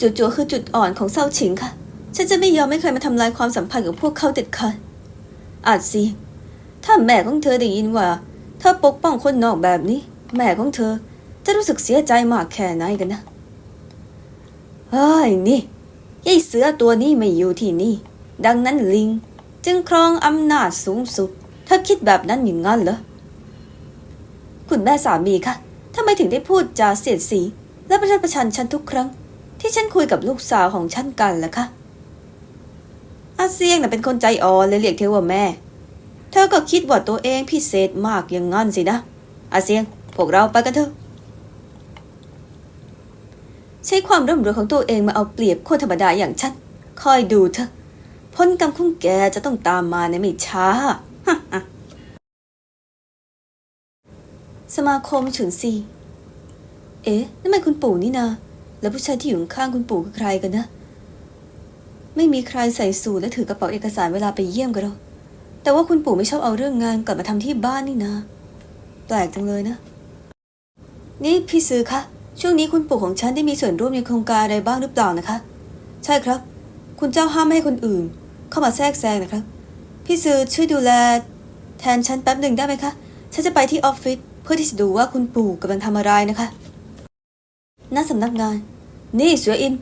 จุดจัวคือจุดอ่อนของเซาฉิงค่ะ ฉันจะไม่ยอมให้ใครมาทำลายความสัมพันธ์กับพวกเขาเด็ดขาดอาจสิถ้าแม่ของเธอได้ยินว่าเธอปกป้องคนนอกแบบนี้ แม่ของเธอจะรู้สึกเสียใจมากแค่ไหนกันนะเฮ้ยนี่ยายเสือตัวนี้ไม่อยู่ที่นี่ ดังนั้นลิง จึงครองอำนาจสูงสุดเธอคิดแบบนั้นอย่างนั้นเหรอคุณแม่สามีคะทำไมถึงได้พูดจาเสียดสี และประชดประชันฉันทุกครั้ง ที่ฉันคุยกับลูกสาวของฉันกันล่ะคะอาเซียงน่ะเป็นคนใจอ่อนเลยเรียกเธอว่าแม่ เธอก็คิดว่าตัวเองพิเศษมากอย่างงั้นสินะอาเซียงพวกเราไปกันเถอะใช้ความร่ำรวยของตัวเองมาเอาเปรียบคนธรรมดาอย่างฉันคอยดูเถอะผลกรรมของแกจะต้องตามมาในไม่ช้าสมาคมฉุนซี เอ๊ะนั่นมันคุณปู่นี่นา แล้วผู้ชายที่อยู่ข้างคุณปู่คือใครกันนะ ไม่มีใครใส่สูทและถือกระเป๋าเอกสารเวลาไปเยี่ยมกันหรอกแต่ว่าคุณปู่ไม่ชอบเอาเรื่องงานกลับมาทำที่บ้านนี่นะ แปลกจังเลยนะ นี่พี่ซื้อคะช่วงนี้คุณปู่ของฉันได้มีส่วนร่วมในโครงการอะไรบ้างหรือเปล่านะคะ ใช่ครับ คุณเจ้าห้ามไม่ให้คนอื่น เข้ามาแทรกแซงนะครับ พี่ซื้อช่วยดูแล แทนฉันแป๊บหนึ่งได้ไหมคะฉันจะไปที่ออฟฟิศเพื่อที่จะดูว่าคุณปู่กำลังทำอะไรนะคะ หน้าสำนักงาน นี่เสืออิน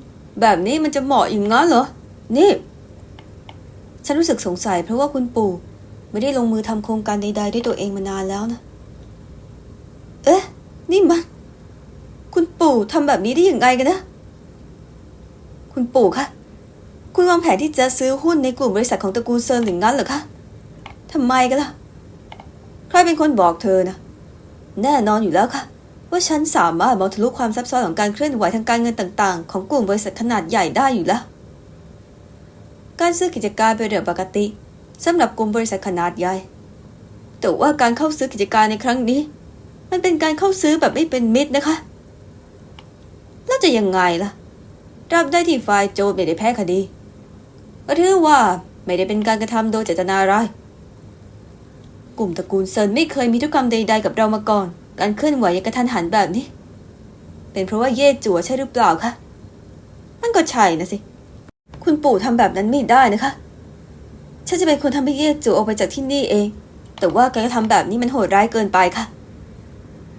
แบบนี้มันจะเหมาะอย่างงั้นเหรอ นี่ ฉันรู้สึกสงสัยเพราะว่าคุณปู่ ไม่ได้ลงมือทำโครงการใดๆด้วยตัวเองมานานแล้วนะ เอ๊ะ นี่มัน คุณปู่ทำแบบนี้ได้ยังไงกันนะ คุณปู่คะ คุณวางแผนที่จะซื้อหุ้นในกลุ่มบริษัทของตระกูลเซิร์นหรืองั้นเหรอคะทำไมกันล่ะ ใครเป็นคนบอกเธอนะ แน่นอนอยู่แล้วค่ะ ว่าฉันสามารถมองทะลุความซับซ้อนของการเคลื่อนไหวทางการเงินต่าง ๆ ของกลุ่มบริษัทขนาดใหญ่ได้อยู่แล้ว การซื้อกิจการเป็นเรื่องปกติสำหรับกลุ่มบริษัทขนาดใหญ่ แต่ว่าการเข้าซื้อกิจการในครั้งนี้ มันเป็นการเข้าซื้อแบบไม่เป็นมิตรนะคะ แล้วจะยังไงล่ะรับได้ที่ฝ่ายโจทย์ไม่ได้แพ้คดี ก็ถือว่าไม่ได้เป็นการกระทำโดยเจตนาร้าย กลุ่มตระกูลเซินไม่เคยมีธุรกรรมใด ๆ กับเรามาก่อน การเคลื่อนไหวอย่างกระทันหันแบบนี้ เป็นเพราะว่าเย่จั่วใช่หรือเปล่าคะมันก็ใช่นะสิ คุณปู่ทำแบบนั้นไม่ได้นะคะ ฉันจะเป็นคนทำให้เย่จั่วออกไปจากที่นี่เอง แต่ว่าการกระทำแบบนี้มันโหดร้ายเกินไปค่ะ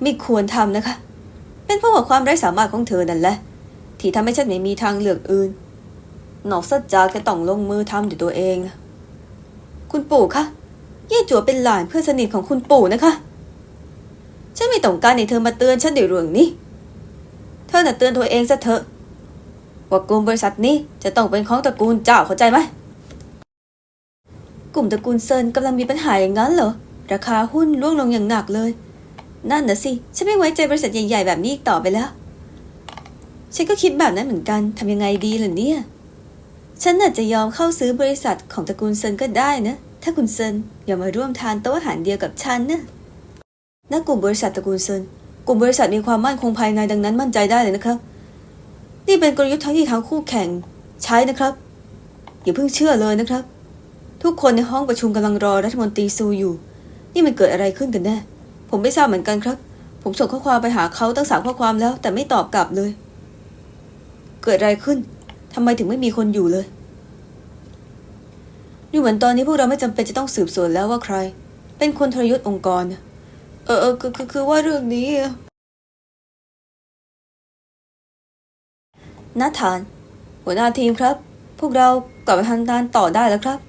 ไม่ควรทำนะคะ เป็นเพราะว่าความไร้สามารถของเธอนั่นแหละ ที่ทำให้ฉันไม่มีทางเลือกอื่น นอกจากจะต้องลงมือทำด้วยตัวเอง คุณปู่คะเย่จัวเป็นหลานเพื่อนสนิทของคุณปู่นะคะ ต้องการให้เธอมาเตือนฉันในเรื่องนี้ เธอน่ะเตือนตัวเองซะเถอะ ว่ากลุ่มบริษัทนี้จะต้องเป็นของตระกูลเจ้าเข้าใจไหม กลุ่มตระกูลเซินกำลังมีปัญหาอย่างนั้นเหรอ ราคาหุ้นร่วงลงอย่างหนักเลย นั่นน่ะสิ ฉันไม่ไว้ใจบริษัทใหญ่ๆแบบนี้อีกต่อไปแล้ว ฉันก็คิดแบบนั้นเหมือนกันทำยังไงดีล่ะเนี่ย ฉันน่าจะยอมเข้าซื้อบริษัทของตระกูลเซินก็ได้นะ ถ้าคุณเซินอยอมมาร่วมทานโต๊ะอาหารเดียวกับฉันนะ ณกลุ่มบริษัทตระกูลเซินกลุ่มบริษัทมีความมั่นคงภายในดังนั้นมั่นใจได้เลยนะครับ นี่เป็นกลยุทธ์ทั้งที่ทั้งคู่แข่งใช้นะครับอย่าเพิ่งเชื่อเลยนะครับ ทุกคนในห้องประชุมกำลังรอรัฐมนตรีซูอยู่ นี่มันเกิดอะไรขึ้นกันแน่ผมไม่ทราบเหมือนกันครับ ผมส่งข้อความไปหาเขาตั้งสามข้อความแล้ว แต่ไม่ตอบกลับเลย เกิดอะไรขึ้นทำไมถึงไม่มีคนอยู่เลยดูเหมือนตอนนี้พวกเราไม่จำเป็นจะต้องสืบสวนแล้วว่าใคร เป็นคนทรยศองค์กรนะ เออเออคือคือคือว่าเรื่องนี้นาธาน หัวหน้าทีมครับ พวกเรากลับมาทำงานต่อได้แล้วครับ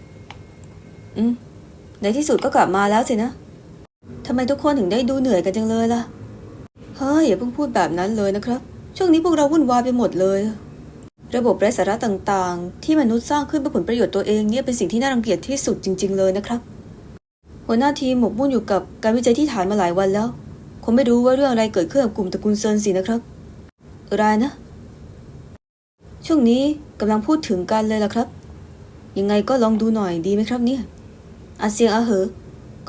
อืม ในที่สุดก็กลับมาแล้วสินะทำไมทุกคนถึงได้ดูเหนื่อยกันจังเลยล่ะ เฮ้ย อย่าเพิ่งพูดแบบนั้นเลยนะครับ ช่วงนี้พวกเราวุ่นวายไปหมดเลย ระบบไร้สาระต่างๆ ที่มนุษย์สร้างขึ้นเพื่อผลประโยชน์ตัวเองเนี่ยเป็นสิ่งที่น่ารังเกียจที่สุดจริง ๆ เลยนะครับ หัวหน้าทีมหมกมุ่นอยู่กับการวิจัยที่ฐานมาหลายวันแล้ว คงไม่รู้ว่าเรื่องอะไรเกิดขึ้นกับกลุ่มตระกูลเซินสินะครับอะไรนะ ช่วงนี้กำลังพูดถึงกันเลยล่ะครับ ยังไงก็ลองดูหน่อยดีไหมครับเนี่ยอาเซียงอาเหอ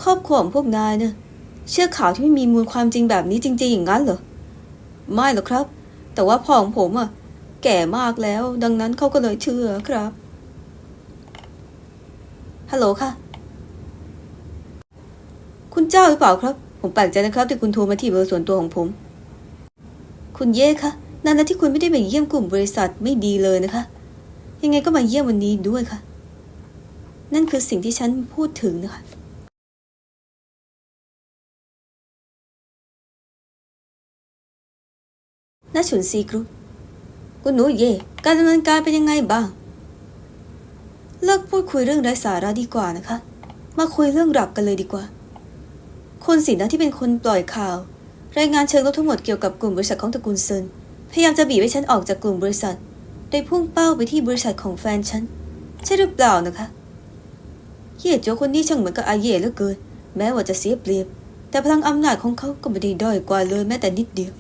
ครอบครัวของพวกนายเนี่ยเชื่อข่าวที่ไม่มีมูลความจริงแบบนี้จริง ๆ อย่างนั้นเหรอ ไม่หรอกครับ แต่ว่าพ่อของผมอะแก่มากแล้ว ดังนั้นเขาก็เลยเชื่อครับ ฮัลโหลค่ะ เจ้าหรือเปล่าครับ ผมแปลกใจนะครับที่คุณโทรมาที่เบอร์ส่วนตัวของผม คุณเย่คะนานแล้วที่คุณไม่ได้มาเยี่ยมกลุ่มบริษัทไม่ดีเลยนะคะ ยังไงก็มาเยี่ยมวันนี้ด้วยค่ะ นั่นคือสิ่งที่ฉันพูดถึงนะคะน่าฉุนซีกรุ๊ปคุณหนูเย่การดำเนินการเป็นยังไงบ้าง เลิกพูดคุยเรื่องไร้สาระดีกว่านะคะ มาคุยเรื่องหลักกันเลยดีกว่า คนสินะที่เป็นคนปล่อยข่าว รายงานเชิงลบทั้งหมดเกี่ยวกับกลุ่มบริษัทของตระกูลเซินพยายามจะบีบให้ฉันออกจากกลุ่มบริษัท โดยพุ่งเป้าไปที่บริษัทของแฟนฉัน ใช่หรือเปล่านะคะเย่โจคนนี้ช่างเหมือนกับอาเย่เหลือเกิน แม้ว่าจะเสียเปรียบ แต่พลังอำนาจของเขาก็ไม่ได้ด้อยกว่าเลยแม้แต่นิดเดียว